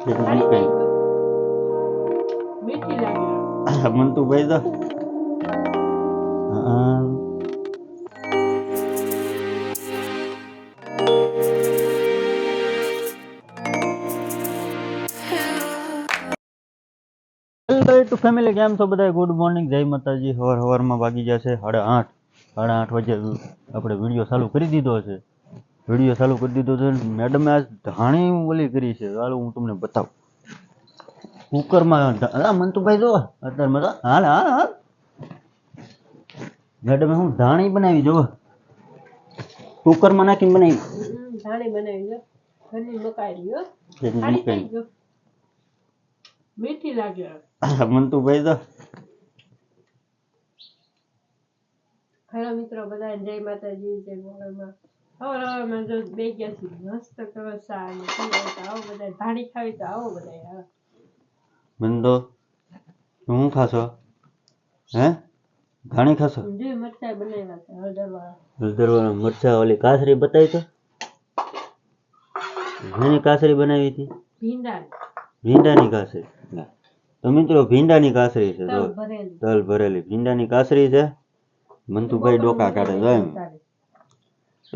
મીઠી લાગે મંતુભાઈ તો ટુ ફેમિલી કેમ છો બધા ગુડ મોર્નિંગ જય માતાજી. હવાર હવારમાં વાગી જશે સાડા આઠ. સાડા આઠ વાગે આપણે વીડિયો ચાલુ કરી દીધો છે. વીડિયો ચાલુ કરી દીધો છે. મેડમે આ ધાણી ઓલી કરી છે. ચાલો હું તમને બતાવું. કુકરમાં હા મંતુભાઈ જો અત્યારે મજા હાલ હાલ હાલ. મેડમે હું ધાણી બનાવી જો કુકરમાં નાખીને બનાવી. ધાણી બનાવી ઘરની મકાઈ જો મીઠી લાગે મંતુભાઈ તો હેલો મિત્રો બધા જય માતાજી જય મોગલમાં હવાર મેં જો બે ગયા છે. મસ્ત કરો ચા ને તો આવો બધા ધાણી ખાવી તો આવો બધા બંધો શું ખાશો? હે? ધાણી ખાશો? જે મરચા બનાવ્યા છે હળદરવાળા. હળદરવાળા મરચા ઓલી કાસરી બતાવી તો. ઘણી કાસરી બનાવી હતી. ભીંડા ભીંડાની કાસરી. તો મિત્રો ભીંડાની કાસરી છે તલ ભરેલી. ભીંડાની કાસરી છે. મંતુભાઈ ડોકા કાઢે જો એમ.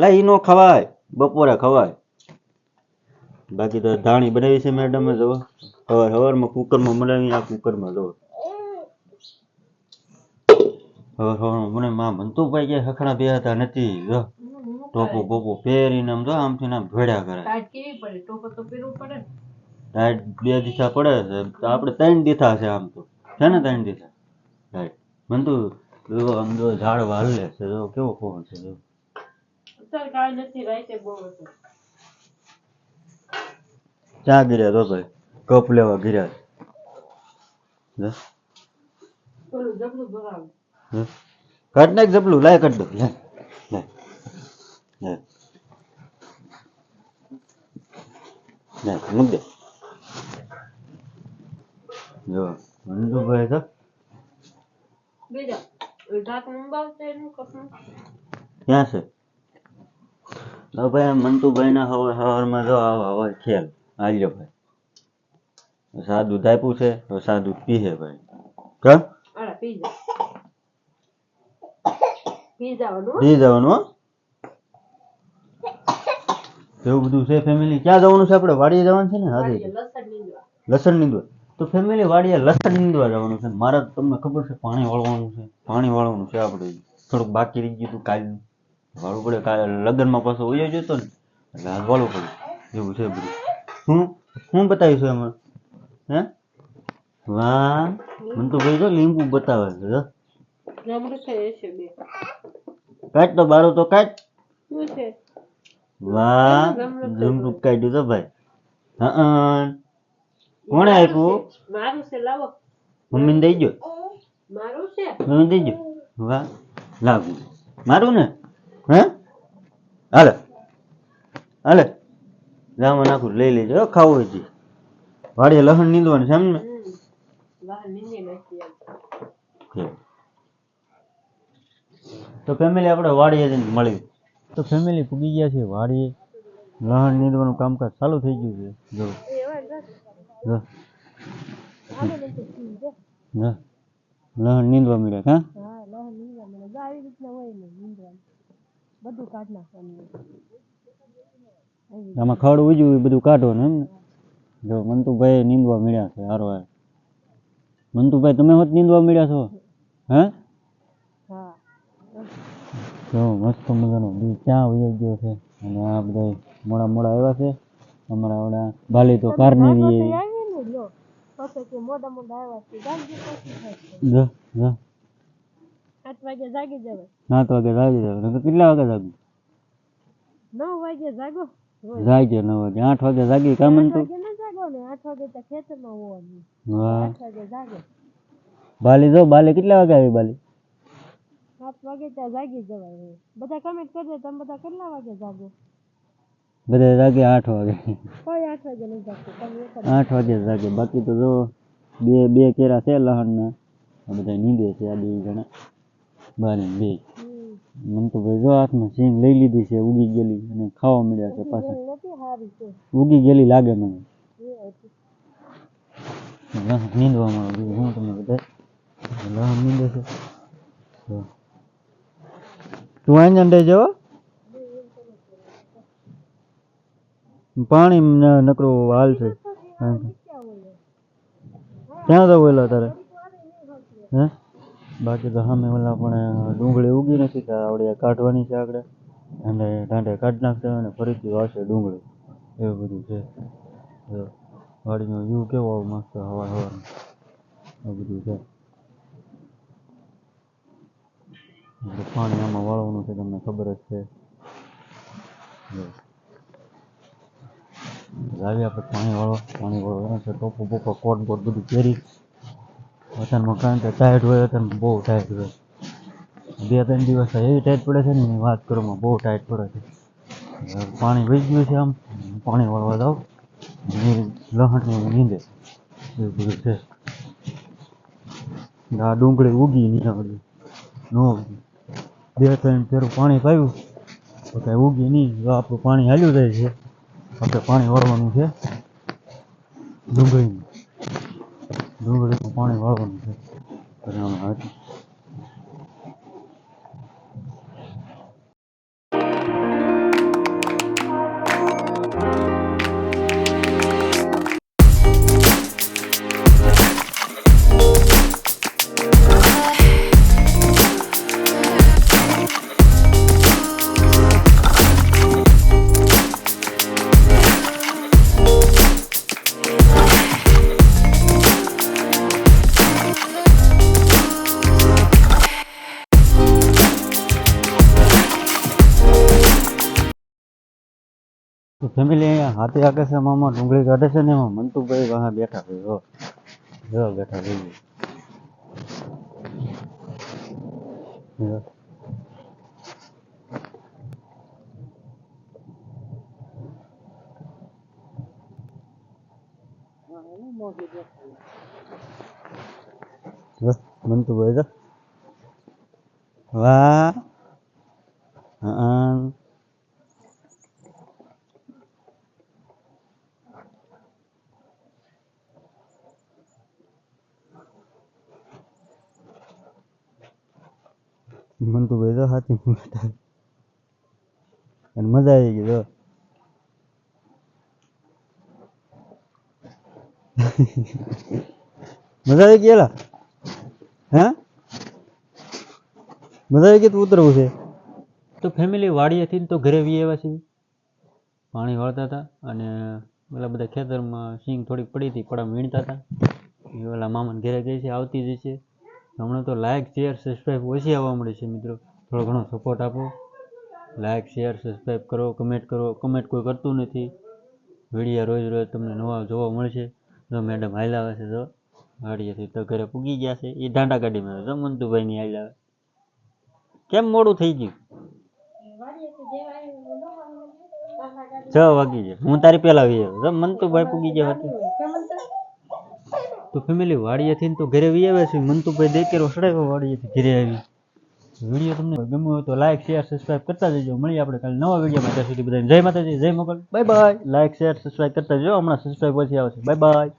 લા ઈ નો ખવાય બપોરે ખવાય. બાકી તો ધાણી બનાવી છે મેડમ જો સવાર સવારમાં કુકરમાં બનાવી આ કુકરમાં જો. હવાર સવારમાં મને માં મંતુભાઈ કે હખણા બે હતા નથી જો. ટોપો બોપો પહેરીને આમ જો આમથી ને આમ ભેળ્યા કરે. ટાઈટ કેવી પડે? ટોપો તો પહેરવું પડે ને. ટાઈટ બે દિશા પડે છે. આપણે ત્રણ દિશા છે આમ તો. છે ને ત્રણ દિશા? રાઈટ. જો આમ જો ઝાડ વાલે છે જો કેવો ફોન છે જો. અત્યારે કાંઈ નથી રાઈતે બહુ હતું. ચા ગીર્યા તો ભાઈ કપ લેવા ગીર્યા. ઓલું જબલું ભરાવું? કાઢ નાખ જબલું લાય કાઢ દો. મૂક દે. જો મંજુભાઈ તો? ક્યાં છે? તો ભાઈ મંતુભાઈ ના હવે સવારમાં જો આવા ખેલ. આલ્યો ભાઈ. સાદું આપ્યું છે તો સાદું પીહે ભાઈ. વાનું પી જવાનું એવું બધું છે ફેમિલી ક્યાં જવાનું છે આપણે? વાડીએ જવાનું છે ને? હાજર લસણ નીંદવા. તો ફેમિલી વાડીએ લસણ નીંદવા જવાનું છે મારે તમને ખબર છે પાણી વાળવાનું છે. પાણી વાળવાનું છે આપણે. થોડુંક બાકી રહી ગયું હતું કાલનું. વાળવું પડે કાલે લગ્નમાં પાછો ઉયો જતો ને એટલે હાલ વાળવું પડે. એવું છે બધું. હું હું બતાવીશું એમાં? હે? વાહ મને તો ભાઈ જો લીંબુ બતાવે છે જો. છે એ છે બે. કાઢ તો બારો તો છે? વાહ જમરૂખ કાઢ્યું તો ભાઈ. હા કોણે આપ્યું? મારું છે લાવો. મમ્મીને દઈ ગયો મારું છે? મમ્મી દઈ ગયો વાહ લાગુ. મારું ને? હાલે. હાલે. જામાં નાખું લઈ લેજો. હો, ખાવું હોય જી. વાડીએ લહણ નીંદવાનું છે ને? છે. તો ફેમિલી આપણે વાડીએ જઈને મળી. તો ફેમિલી પૂગી ગયા છે વાડીએ. લહણ નીંદવાનું કામકાજ ચાલુ થઈ ગયું છે. જો. લહણ નીંદવા મળ્યા હા? હા લહણ નીંદવા મળ્યા. જો આવી રીતના હોય ને નીંદવાનું. બધું કાઢ નાખવાનું આમાં ખડ ઉજ્યું એ બધું કાઢવાનું એમ ને. જો મંતુભાઈ નીંદવા મળ્યા છે હારો હાર મંતુભાઈ તમે હોત નીંદવા મળ્યા છો? હે? જો મસ્ત મજાનો બી ક્યાં વયો ગયો છે. અને આ બધા મોડા મોડા આવ્યા છે. અમારા આવડા બાલી તો કારની વી આવી ને લો. પછી કે મોટા મોટા આવ્યા છે. જાગી પછી જો જો. આઠ વાગે જાગી જવાય. સાત વાગે જાગી જવાય. કેટલા વાગે જાગું નવ વાગે જાગો. જાગી નવ વાગે. આઠ વાગે જાગી કામ તો? જાગો ને આઠ વાગે તો ખેતરમાં હોવાનું. આઠ વાગે જાગે. બાલી જો બાલી કેટલા વાગે આવી બાલી? સાત વાગે ત્યાં જાગી જવાય બધા કમેન્ટ કરજો તમે બધા કેટલા વાગે જાગો? બધા જાગે આઠ વાગે. કોઈ આઠ વાગે નહીં જાગતું આઠ વાગે જાગે. બાકી તો જો બે બે કેરા છે લહણના. ના બધા નીંદે છે આ બે જણા. બારે બે. મને તો ભાઈ જો હાથમાં સિંગ લઈ લીધી છે ઉગી ગયેલી અને ખાવા મળ્યા છે પાછા. ઉગી ગયેલી લાગે મને. નીંદવા આવે હું તમને બધા લહ નીંદે છે. તું અહીંયા અંડે જવો પાણી નકરો નકરું હાલ છે. ક્યાં જવું એલા તારે? હે? બાકી તો સામે ઓલા પણ ડુંગળી ઉગી નથી તો આવડે કાઢવાની છે આગળ. અને દાંડે કાઢી નાખશે અને ફરીથી વાવશે ડુંગળી. એવું બધું છે. જો વાડીનો વ્યૂ કેવો મસ્ત હવા હવાનું એવું બધું છે. પાણી આમાં વાળવાનું છે, તમને ખબર જ છે. લાવી આપણે પાણી વાળો પાણી વાળો છે ટોપો બોપો કોટ બોટ બધું પહેરી. અત્યારમાં કારણ કે ટાઈટ હોય અત્યારમાં બહુ ટાઈટ હોય. બે ત્રણ દિવસ એવી ટાઈટ પડે છે ને વાત કરવામાં બહુ ટાઈટ પડે છે. પાણી વહી ગયું છે આમ પાણી વળવા જાવ લહણ નીંદે. એવું બધું છે. આ ડુંગળી ઉગી નહીં આવડી ન બે ત્રણ ફેરું પાણી પાયું તો કાંઈ ઉગી નહીં આપણું પાણી હાલ્યું જાય છે. આપણે પાણી વળવાનું છે ડુંગળીનું. ડુંગળીનું પાણી વાળવાનું છે. પરિણામે તો ફેમિલી અહીંયા હાથે આગળ છે મામા ડુંગળી કાઢે છે ને એમાં મંતુભાઈ વાહ બેઠા છે, જો. બેઠા છે. મંતુભાઈ વાહ. મંતુભાઈ તો હાથી અને મજા આવી ગઈ તો. મજા આવી ગયેલા હે? મજા આવી ગઈ તો ઉતરવું છે? તો ફેમિલી વાડીએથી તો ઘરે વી આવ્યા છીએ. પાણી વાળતા હતા અને ઓલા બધા ખેતરમાં સિંગ થોડીક પડી હતી પડા વીણતા હતા. એ ઓલા મામાને ઘરે ગઈ છે, આવતી જ છે. હમણાં તો લાઈક શેર સબસ્ક્રાઈબ ઓછી આવવા મળે છે મિત્રો. થોડો ઘણો સપોર્ટ આપો. લાઈક શેર સબસ્ક્રાઈબ કરો કમેન્ટ કરો. કમેન્ટ કોઈ કરતું નથી. વિડીયા રોજ રોજ તમને નવા જોવા મળશે. જો મેડમ હાલ આવે છે તો વાડીએથી તો ઘરે પૂગી ગયા છે. એ દાંડા ગાડીમાં જો મંતુભાઈની હાલ આવે. કેમ મોડું થઈ ગયું? છ વાગી જાય હું તારી પહેલા આવી આવ્યો. જો મંતુભાઈ પૂગી ગયા હતા. તો ફેમિલી વાડીએથી તો ઘરે વી આવ્યા છે. મંતુભાઈ દેકેરો સડાવ્યો વાડીએથી ઘરે આવી. વીડિયો તમને ગમ્યો હોય તો લાઈક શેર સબસ્ક્રાઇબ કરતા જજો. મળીએ આપણે કાલે નવા વિડીયોમાં. ત્યાં સુધી બધાને જય માતાજી જય Mogal. Bye bye like share subscribe કરતા જજો. હમણાં સબસ્ક્રાઇબ પછી આવશે. Bye bye